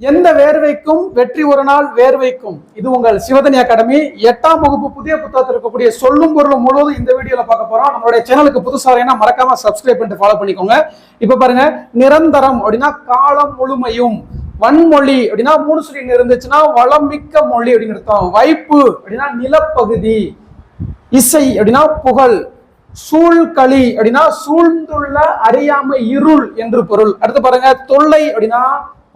எந்த வேர்வைக்கும் வெற்றி ஒரு நாள் வேர்வைக்கும். இது உங்கள் சிவதனி அகாடமி. எட்டாம் வகுப்பு புதிய புத்தகத்தில் இருக்கக்கூடிய சொல்லும் பொருளும் முழுவதும் இந்த வீடியோல பார்க்க போறோம். நம்மளுடைய சேனலுக்கு புதுசா வரீங்கன்னா மறக்காம சப்ஸ்கிரைப் பண்ணிட்டு ஃபாலோ பண்ணிக்கோங்க. இப்ப பாருங்க நிரந்தரம் அப்படின்னா காலம் முழுமையும். வன்மொழி அப்படின்னா மூணு சொல்லி இருந்துச்சுன்னா வளமிக்க மொழி அப்படின்னு அர்த்தம். வைப்பு அப்படின்னா நிலப்பகுதி. இசை அப்படின்னா புகழ். சூழ்களி அப்படின்னா சூழ்ந்துள்ள அறியாமை இருள் என்று பொருள். அடுத்து பாருங்க தொல்லை அப்படின்னா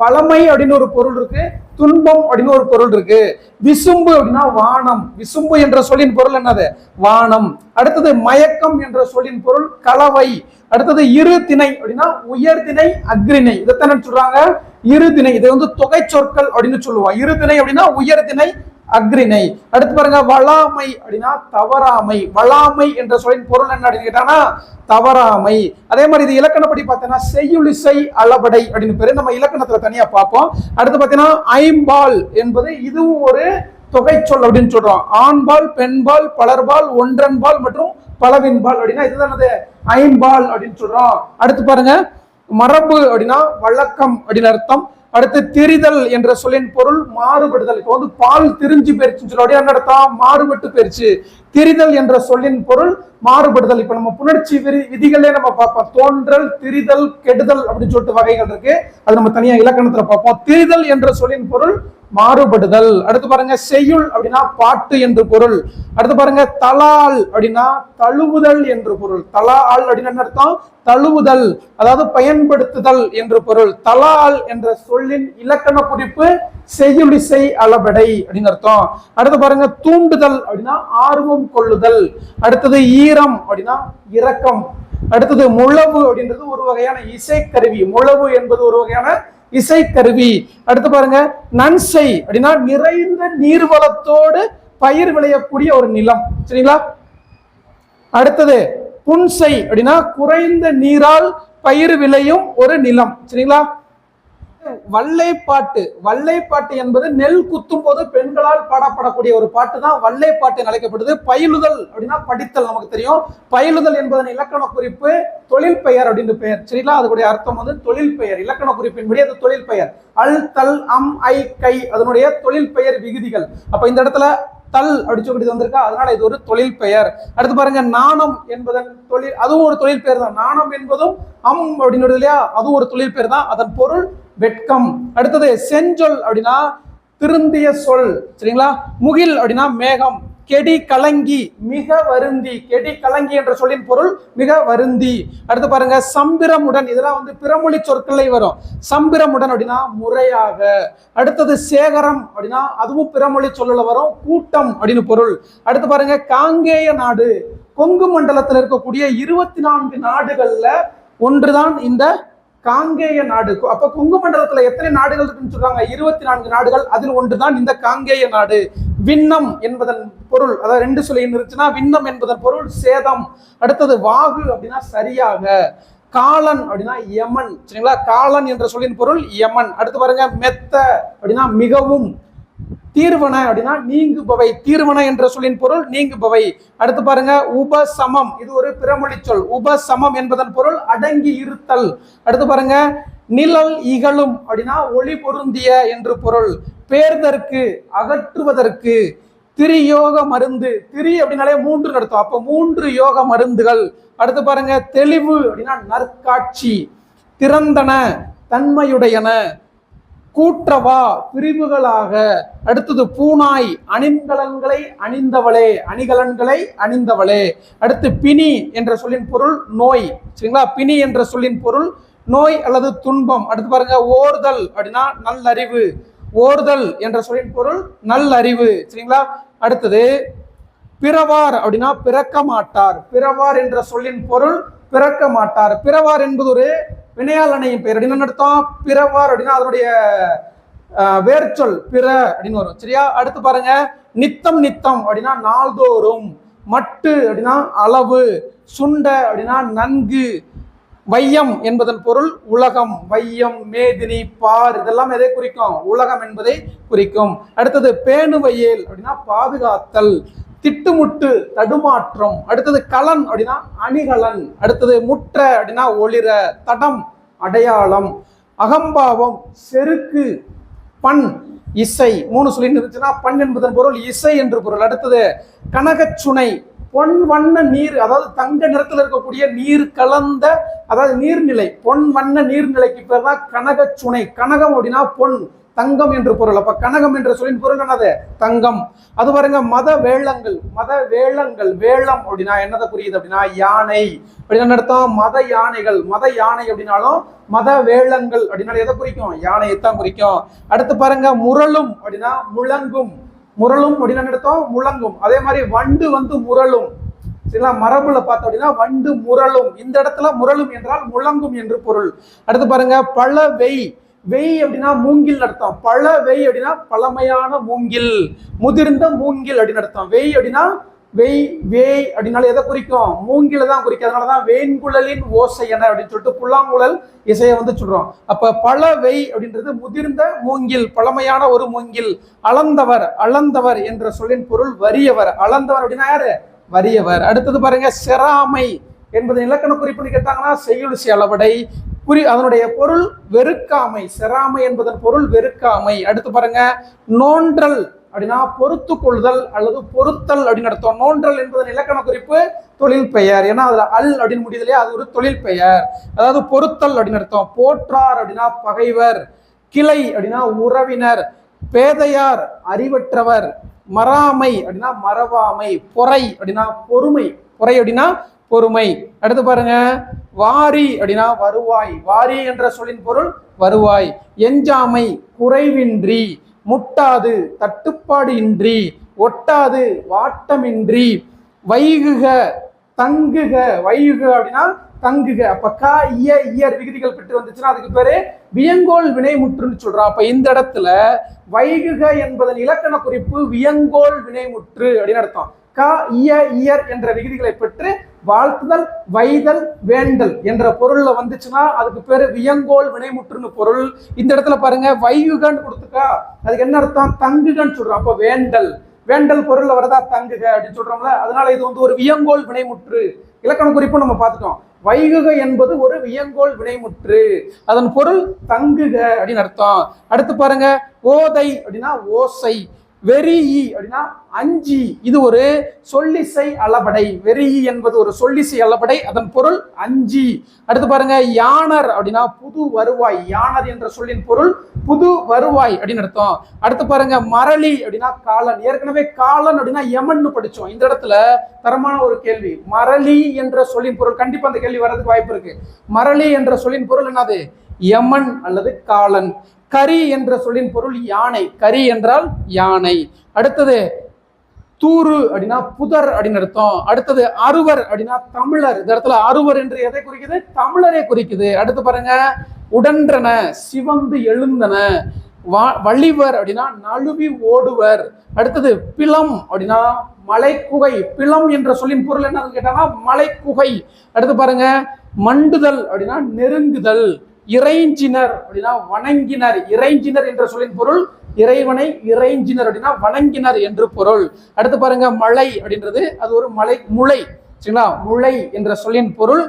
பழமை அப்படின்னு ஒரு பொருள் இருக்கு துன்பம் அப்படின்னு ஒரு பொருள் இருக்கு. விசும்பு அப்படின்னா வானம். விசும்பு என்ற சொல்லின் பொருள் என்னது? வானம். அடுத்தது மயக்கம் என்ற சொல்லின் பொருள் கலவை. அடுத்தது இரு திணை அப்படின்னா உயர் திணை அக்ரிணை. இதைத்தானே சொல்றாங்க? இரு திணை. இதை வந்து தொகை சொற்கள் அப்படின்னு சொல்லுவோம். இரு திணை அப்படின்னா உயர் திணை அக்ரிணை அடுத்து பாருங்க வளாமை அப்படின்னா தவறாமை. வளாமை என்ற சொல்லின் பொருள் என்ன அப்படின்னு கேட்டாங்கன்னா தவறாமை. அதே மாதிரி இது இலக்கணப்படி பார்த்தீங்கன்னா செய்யுளிசை அளபடை அப்படின்னு பேரு. நம்ம இலக்கணத்துல தனியா பார்ப்போம். அடுத்து பார்த்தீங்கன்னா ஐம்பால் என்பது இதுவும் ஒரு தொகை சொல் அப்படின்னு சொல்றோம். ஆண்பால் பெண்பால் பலர்பால் ஒன்றன்பால் மற்றும் பலவின்பால் அப்படின்னா இதுதான் ஐம்பால் அப்படின்னு சொல்றோம். அடுத்து பாருங்க மரபு அப்படின்னா வழக்கம் அப்படின்னு அர்த்தம். அடுத்து திரிதல் என்ற சொல்லின் பொருள் மாறுபடுதல். இப்போ வந்து பால் திரிஞ்சு போயிருச்சுன்னு சொல்லி என்ன அர்த்தம் மாறுபட்டு போயிருச்சு. திரிதல் என்ற சொல்லின் பொருள் மாறுபடுதல். இப்ப நம்ம புணர்ச்சி விதி விதிகளே நம்ம பார்ப்போம். தோன்றல் திரிதல் கெடுதல் அப்படின்னு சொல்லிட்டு வகைகள் இருக்கு. அது நம்ம தனியா இலக்கணத்துல பார்ப்போம். திரிதல் என்ற சொல்லின் பொருள் மாறுபடுதல். அடுத்து பாருங்க செய்யுள் அப்படின்னா பாட்டு என்று பொருள். அடுத்து பாருங்க தலால் அப்படின்னா தழுவுதல் என்று பொருள். தலால் அப்படின்னு அர்த்தம்? தழுவுதல். அதாவது பயன்படுத்துதல் என்று பொருள். தலால் என்ற சொல்லின் இலக்கண குறிப்பு செய்யுளிசை அளபடை அப்படின்னு அர்த்தம். அடுத்து பாருங்க தூண்டுதல் அப்படின்னா ஆர்வம் கொள்ளுதல். அடுத்தது ஈரம் அப்படின்னா இரக்கம். அடுத்தது முழவு அப்படின்றது ஒரு வகையான இசைக்கருவி. முழவு என்பது ஒரு வகையான இசைக்கருவி. அடுத்து பாருங்க நன்சை அப்படின்னா நிறைந்த நீர்வளத்தோடு பயிர் விளையக்கூடிய ஒரு நிலம். சரிங்களா? அடுத்தது புன்சை அப்படின்னா குறைந்த நீரால் பயிர் விளையும் ஒரு நிலம். சரிங்களா? வல்லைப்பாட்டு. வல்லைப்பாட்டு என்பது நெல் குத்தும் போது பெண்களால் பாடப்படக்கூடிய ஒரு பாட்டு தான் வல்லைப்பாட்டு என்று அழைக்கப்படுது. பயிலுதல் அப்படின்னா படித்தல் நமக்கு தெரியும். பயிலுதல் என்பதன் இலக்கண குறிப்பு தொழில் பெயர் அப்படின்னு பெயர். சரிங்களா? அதனுடைய அர்த்தம் வந்து தொழில் பெயர். இலக்கண குறிப்பின்படி அது தொழில் பெயர். அல் தல் அம் ஐ கை அதனுடைய தொழில் பெயர் விகுதிகள். அப்ப இந்த இடத்துல தல் அப்படின்னு சொல்லிட்டு வந்திருக்கா? அதனால இது ஒரு தொழில் பெயர். அடுத்து பாருங்க நாணம் என்பதன் தொழில் அதுவும் ஒரு தொழில் பெயர் தான். நாணம் என்பதும் அம் அப்படின்னு இல்லையா? அதுவும் ஒரு தொழில் பெயர் தான். அதன் பொருள் வெட்கம். அடுத்தது செஞ்சொல் அப்படின்னா திருந்திய சொல் சரிங்களா? முகில் அப்படின்னா மேகம். கெடி கலங்கி மிக வருந்தி. கெடி கலங்கி என்ற சொல்லின் பொருள் மிக வருந்தி. அடுத்து பாருங்க சம்பிரமுடன். இதெல்லாம் வந்து பிறமொழி சொற்களை வரும். சம்பிரமுடன் அப்படின்னா முறையாக. அடுத்தது சேகரம் அப்படின்னா அதுவும் பிறமொழி சொல்லல வரும். கூட்டம் அப்படின்னு பொருள். அடுத்து பாருங்க காங்கேய நாடு. கொங்கு மண்டலத்தில் இருக்கக்கூடிய இருபத்தி நான்கு நாடுகள்ல ஒன்றுதான் இந்த காங்கேய நாடு. அப்ப கொங்கு மண்டலத்துல எத்தனை நாடுகள் இருக்குன்னு சொல்றாங்க? இருபத்தி நான்கு நாடுகள். அதில் ஒன்றுதான் இந்த காங்கேய நாடு. விண்ணம் என்பதன் பொருள். அதாவது ரெண்டு சொல்லி இருந்துச்சுன்னா விண்ணம் என்பதன் பொருள் சேதம். அடுத்தது வாகு அப்படின்னா சரியாக. காலன் அப்படின்னா யமன். சரிங்களா? காலன் என்ற சொல்லின் பொருள் யமன். அடுத்து பாருங்க மெத்த அப்படின்னா மிகவும். தீர்வன அப்படின்னா நீங்குபவை தீர்வன என்ற சொல்லின் பொருள் நீங்குபவை. அடுத்து பாருங்க உபசமம். இது ஒரு பிறமொழி சொல். உபசமம் என்பதன் பொருள் அடங்கி இருத்தல். அடுத்து பாருங்க நிழல் இகழும் அப்படின்னா ஒளி பொருந்திய என்று பொருள். பேர்தற்கு அகற்றுவதற்கு. திரியோக மருந்து. திரி அப்படின்னாலே மூன்று நடத்தும் அப்போ மூன்று யோக மருந்துகள். அடுத்து பாருங்க தெளிவு அப்படின்னா நற்காட்சி. திறந்தன தன்மையுடையன. கூற்றவா பிரிவுகளாக. அடுத்தது பூனாய் அணின்கலன்களை அணிந்தவளே அணிகலன்களை அணிந்தவளே. அடுத்து பிணி என்ற சொல்லின் பொருள் நோய். சரிங்களா? பிணி என்ற சொல்லின் பொருள் நோய் அல்லது துன்பம். அடுத்து பாருங்க ஓர்தல் அப்படின்னா நல்லறிவு. ஓர்தல் என்ற சொல்லின் பொருள் நல்லறிவு. சரிங்களா? அடுத்தது பிறவார் அப்படின்னா பிறக்க மாட்டார் பிறவார் என்ற சொல்லின் பொருள் பிறக்க மாட்டார். பிறவார் என்பது ஒரு வினையாளனையின் பெயர். அப்படின்னு அர்த்தம்? பிறவார் அப்படின்னா அதனுடைய வேர்ச்சொல் பிற அப்படின்னு வரும். சரியா? அடுத்து பாருங்க. நித்தம் நித்தம் அப்படின்னா நாள்தோறும். மட்டு அப்படின்னா அளவு. சுண்ட அப்படின்னா நன்கு. வையம் என்பதன் பொருள் உலகம். வையம் மேதினி பார் இதெல்லாம் எதை குறிக்கும்? உலகம் என்பதை குறிக்கும். அடுத்தது பேணுவையேல் அப்படின்னா பாதுகாத்தல். திட்டுமுட்டு தடுமாற்றம். அடுத்தது கலன் அப்படின்னா அணிகலன். அடுத்தது முற்ற அப்படின்னா ஒளிர தடம் அடையாளம். அகம்பாவம் செருக்கு பண் இசை. மூணு சொல்லி இருந்துச்சுன்னா பண் என்பதன் பொருள் இசை என்று பொருள். அடுத்தது கனகச்சுனை பொன் வண்ண நீர் அதாவது தங்க நிறத்தில் இருக்கக்கூடிய நீர் கலந்த அதாவது நீர்நிலை பொன் வண்ண நீர்நிலைக்கு பேர் தான் கனகச்சுனை. கனகம் அப்படின்னா பொன் தங்கம் என்று பொருள். அப்ப கனகம் என்ற சொல்லின் பொருள் என்னது? தங்கம். அது பாருங்க மத வேளங்கள் மத வேளங்கள் வேளம் அப்படின்னா என்னதை புரியுது அப்படின்னா யானை. அப்படின்னு அர்த்தம்? மத யானைகள். மத யானை அப்படின்னாலும் மத வேளங்கள் அப்படின்னாலும் எதை குறிக்கும்? யானையைத்தான் குறிக்கும். அடுத்து பாருங்க முரளும் அப்படின்னா முழங்கும். முரளும் அப்படின்னு அர்த்தம் முழங்கும். அதே மாதிரி வண்டு வந்து முரளும். சரிங்களா? மரபுல பார்த்தோம் அப்படின்னா வண்டு முரளும். இந்த இடத்துல முரளும் என்றால் முழங்கும் என்று பொருள். அடுத்து பாருங்க பல வெய் வெய் அப்படின்னா மூங்கில் அர்த்தம். பழ வெய் அப்படின்னா பழமையான மூங்கில். முதிர்ந்த மூங்கில் அப்படின்னு அர்த்தம். வெய் அப்படின்னா வெய் வேய் அப்படின்னால எதை குறிக்கும்? மூங்கில தான் குறிக்கும். அதனாலதான் வேண்குழலின் ஓசை என அப்படின்னு சொல்லிட்டு புல்லாங்குழல் இசையை வந்து சொல்றோம். அப்ப பழ வெய் அப்படின்றது முதிர்ந்த மூங்கில் பழமையான ஒரு மூங்கில். அளந்தவர் அளந்தவர் என்ற சொல்லின் பொருள் வறியவர். அளந்தவர் அப்படின்னா யாரு? வறியவர். அடுத்தது பாருங்க செராமை என்பது இலக்கண குறிப்புன்னு கேட்டாங்கன்னா செய்யுளிசி அளவடை. குறி அதனுடைய பொருள் வெறுக்காமை. செராமை என்பதன் பொருள் வெறுக்காமை. அடுத்து பாருங்க நோன்றல் அப்படின்னா பொறுத்து கொள்ளுதல் அல்லது பொருத்தல் அப்படின்னு நடத்தும் நோன்றல் என்பதன் இலக்கண குறிப்பு தொழில் பெயர். ஏன்னா அதுல அல் அப்படின்னு முடியுது அது ஒரு தொழில் பெயர். அதாவது பொருத்தல் அப்படின்னு நடத்தும் போற்றார் அப்படின்னா பகைவர் கிளை அப்படின்னா உறவினர் பேதையார் அறிவற்றவர் மறாமை அப்படின்னா மறவாமை பொறை அப்படின்னா பொறுமை. பொறை அப்படின்னா பொறுமை. அடுத்து பாருங்க. வாரி அப்படின்னா வருவாய். வாரி என்ற சொல்லின் பொருள் வருவாய். எஞ்சாமை குறைவின்றி. முட்டாது தட்டுப்பாடு இன்றி ஒட்டாது வாட்டமின்றி வைகுக தங்குக வைகுக அப்படின்னா தங்குக அப்ப கா இய இயர் விகுதிகள் பெற்று வந்துச்சுன்னா அதுக்கு பேரு வியங்கோல் வினைமுற்றுன்னு சொல்றோம் அப்ப இந்த இடத்துல வைகுக என்பதன் இலக்கண குறிப்பு வியங்கோல் வினைமுற்று அப்படின்னு அர்த்தம் க இய இயர் என்ற விகுதிகளை பெற்று வாழ்த்துதல் வைதல் வேண்டல் என்ற பொருள்ல வந்துச்சுன்னா அதுக்கு பேரு வியங்கோல் வினைமுற்றுன்னு பொருள். இந்த இடத்துல பாருங்க வையுகன்னு கொடுத்துக்கா அதுக்கு என்ன அர்த்தம்? தங்குகன்னு சொல்றோம். அப்ப வேண்டல். வேண்டல் பொருள்ல வரதா தங்குக அப்படின்னு சொல்றோம்ல அதனால இது வந்து ஒரு வியங்கோல் வினைமுற்று. இலக்கண குறிப்பு நம்ம பார்த்துட்டோம். வைகுக என்பது ஒரு வியங்கோல் வினைமுற்று. அதன் பொருள் தங்குக அப்படின்னு அர்த்தம். அடுத்து பாருங்க ஓதை அப்படின்னா ஓசை. வெறியி அப்படின்னா அஞ்சி. இது ஒரு சொல்லிசை அளபடை. வெறியி என்பது ஒரு சொல்லிசை அளபடை. அதன் பொருள் அஞ்சி. அடுத்து பாருங்க யானர் அப்படின்னா புது வருவாய். யானர் என்ற சொல்லின் பொருள் புது வருவாய் அப்படின்னு அர்த்தம். அடுத்து பாருங்க மரளி அப்படின்னா காலன். ஏற்கனவே காலன் அப்படின்னா எமன்னு படிச்சோம். இந்த இடத்துல தரமான ஒரு கேள்வி. மரளி என்ற சொல்லின் பொருள். கண்டிப்பா அந்த கேள்வி வர்றதுக்கு வாய்ப்பு இருக்கு. மரளி என்ற சொல்லின் பொருள் என்னது? யமன் அல்லது காலன். கரி என்ற சொல்லின் பொருள் யானை. கரி என்றால் யானை. அடுத்தது தூரு அப்படின்னா புதர் அப்படின்னு அர்த்தம். அடுத்தது அறுவர் அப்படின்னா தமிழர். இந்த இடத்துல அறுவர் என்று எதை குறிக்குது? தமிழரை குறிக்குது. அடுத்து பாருங்க. உடன்றன சிவந்து எழுந்தன. வா வள்ளிவர் அப்படின்னா நழுவி ஓடுவர். அடுத்தது பிளம் அப்படின்னா மலைக்குகை. பிளம் என்ற சொல்லின் பொருள் என்ன கேட்டாங்கன்னா மலைக்குகை. அடுத்து பாருங்க. மண்டுதல் அப்படின்னா நெருங்குதல். இறைஞ்சினர் அப்படின்னா வணங்கினர். இறைஞ்சினர் என்ற சொல்லின் பொருள் இறைவனை இறைஞ்சினர் அப்படின்னா வணங்கினர் என்று பொருள். அடுத்து பாருங்க மலை அப்படின்றது அது ஒரு மலை முளை. சரிங்களா? முளை என்ற சொல்லின் பொருள்.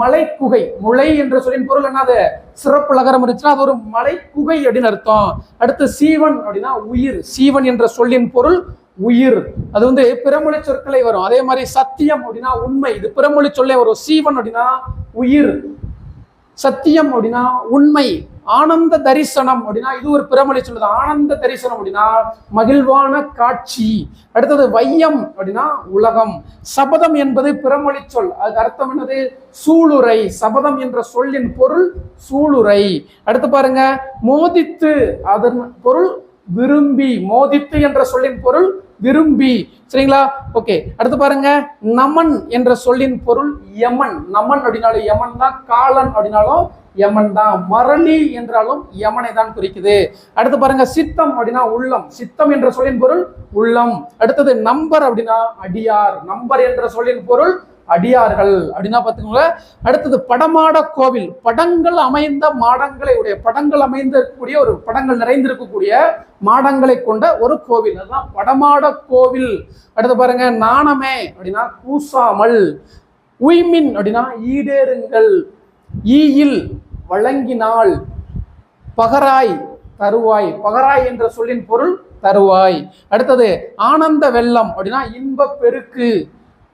மலைக்குகை. முளை என்ற சொல்லின் பொருள் என்னது? சிறப்பு லகரம் இருந்துச்சுன்னா அது ஒரு மலைக்குகை அப்படின்னு அர்த்தம். அடுத்து சீவன் அப்படின்னா உயிர். சீவன் என்ற சொல்லின் பொருள் உயிர். அது வந்து பிறமொழி சொற்களை வரும். அதே மாதிரி சத்தியம் அப்படின்னா உண்மை. இது பிறமொழி சொல்லே வரும். சீவன் அப்படின்னா உயிர். சத்தியம் அப்படின்னா உண்மை ஆனந்த தரிசனம் அப்படின்னா இது ஒரு பிரமொழி சொல்லுது. ஆனந்த தரிசனம் அப்படின்னா மகிழ்வான காட்சி. அடுத்தது வையம் அப்படின்னா உலகம். சபதம் என்பது பிறமொழி சொல். அதுக்கு அர்த்தம் என்னது? சூளுரை. சபதம் என்ற சொல்லின் பொருள் சூளுரை. அடுத்து பாருங்க மோதித்து அதன் பொருள் விரும்பி மோதித்து என்ற சொல்லின் பொருள் விரும்பி. சரிங்களா? ஓகே அடுத்து பாருங்க. நமன் என்ற சொல்லின் பொருள் யமன். நமன் அப்படின்னாலும் யமன் தான் காலன் அப்படின்னாலும் யமன் தான். மரளி என்றாலும் யமனை தான் குறிக்குது. அடுத்து பாருங்க சித்தம் அப்படின்னா உள்ளம். சித்தம் என்ற சொல்லின் பொருள் உள்ளம். அடுத்தது நம்பர் அப்படின்னா அடியார். நம்பர் என்ற சொல்லின் பொருள் அடியார்கள் அப்படின்னா பார்த்துக்கோங்க. அடுத்தது படமாட கோவில் படங்கள் அமைந்த மாடங்களை உடைய படங்கள் அமைந்திருக்கக்கூடிய ஒரு படங்கள் நிறைந்திருக்கக்கூடிய மாடங்களை கொண்ட ஒரு கோவில். அதுதான் படமாட கோவில் அடுத்து பாருங்க நாணமே அப்படின்னா கூசாமல் உய்மின் அப்படின்னா ஈடேறுங்கள். ஈயில் வழங்கினால் பகராய் தருவாய். பகராய் என்ற சொல்லின் பொருள் தருவாய். அடுத்தது ஆனந்த வெள்ளம் அப்படின்னா இன்ப பெருக்கு.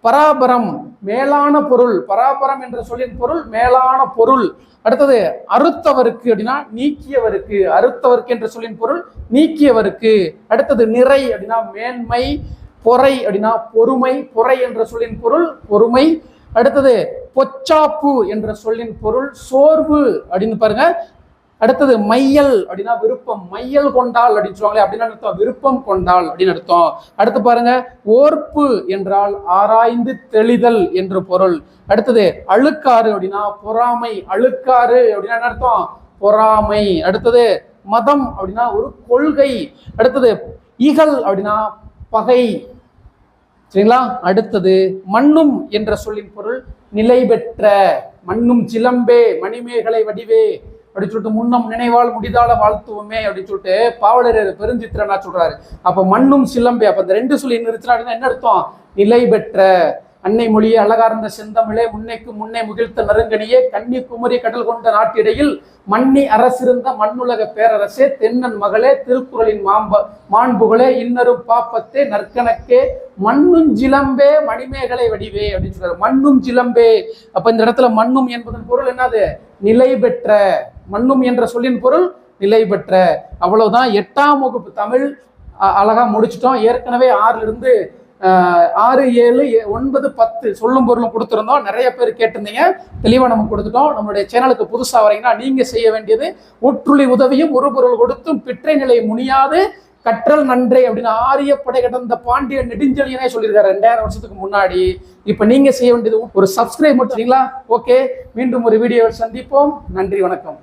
பராபரம் மேலான பொருள். பராபரம் என்ற சொல்லின் பொருள் மேலான பொருள். அடுத்தது அறுத்தவருக்கு அப்படின்னா நீக்கியவருக்கு. அறுத்தவருக்கு என்ற சொல்லின் பொருள் நீக்கியவருக்கு. அடுத்தது நிறை அப்படின்னா மேன்மை பொறை அப்படின்னா பொறுமை பொறை என்ற சொல்லின் பொருள் பொறுமை. அடுத்தது பொச்சாப்பு என்ற சொல்லின் பொருள் சோர்வு அப்படின்னு பாருங்க. அடுத்தது மையல் அப்படின்னா விருப்பம். மையல் கொண்டாள் அப்படின்னு சொல்லுவாங்களே அப்படின்னு அர்த்தம். விருப்பம் கொண்டாள் அப்படின்னு அர்த்தம். அடுத்து பாருங்க ஓர்ப்பு என்றால் ஆராய்ந்து தெளிதல் என்று பொருள். அடுத்தது அழுக்காறு அப்படின்னா பொறாமை. அழுக்காறு அப்படின்னா என்ன அர்த்தம்? பொறாமை. அடுத்தது மதம் அப்படின்னா ஒரு கொள்கை. அடுத்தது இகல் அப்படின்னா பகை. சரிங்களா? அடுத்தது மண்ணும் என்ற சொல்லின் பொருள் நிலை பெற்ற மண்ணும் சிலம்பே மணிமேகலை வடிவே. அப்படின்னு சொல்லிட்டு முன்னம் நினைவால் முடிதால வாழ்த்துவோமே அப்படின்னு சொல்லிட்டு பாவலர் பெருஞ்சித்திரனா சொல்றாரு. அப்ப மண்ணும் சிலம்பே அப்ப இந்த ரெண்டு சொல்லி நிறுத்தினா என்ன அர்த்தம்? நிலை பெற்ற அன்னை மொழியே அழகார்ந்த செந்தமிழே முன்னைக்கு முன்னே முகிழ்த்த நறுங்கனியே கன்னி குமரி கடல் கொண்ட நாட்டிடையில் மன்னி அரசிருந்த மண்ணுலக பேரரசே தென்னன் மகளே திருக்குறளின் மாம்ப மாண்புகளே இன்னரும் பாப்பத்தே நற்கணக்கே மண்ணும் சிலம்பே மணிமேகலை வடிவே அப்படின்னு சொல்றாரு. மண்ணும் சிலம்பே. அப்ப இந்த இடத்துல மண்ணும் என்பதன் பொருள் என்னது? நிலை பெற்ற மண்ணும் என்ற சொல்லின் பொருள் நிலை பெற்ற. அவ்வளவுதான். எட்டாம் வகுப்பு தமிழ் அழகா முடிச்சிட்டோம். ஏற்கனவே ஆறுல இருந்து ஆறு ஏழு எ- ஒன்பது பத்து சொல்லும் பொருளும் கொடுத்துருந்தோம். நிறைய பேர் கேட்டிருந்தீங்க. தெளிவாக நம்ம கொடுத்துட்டோம். நம்மளுடைய சேனலுக்கு புதுசாக வரீங்கன்னா நீங்கள் செய்ய வேண்டியது ஒற்றுளி உதவியும் ஒரு பொருள் கொடுத்தும் பிற்றை நிலை முனியாது. கற்றல் நன்றே அப்படின்னு ஆரிய படை கடந்த பாண்டிய நெடுஞ்செழியனே சொல்லியிருக்காரு. ரெண்டாயிரம் வருஷத்துக்கு முன்னாடி. இப்போ நீங்கள் செய்ய வேண்டியது ஒரு சப்ஸ்கிரைப் மட்டும். ஓகே மீண்டும் ஒரு வீடியோவில் சந்திப்போம். நன்றி வணக்கம்.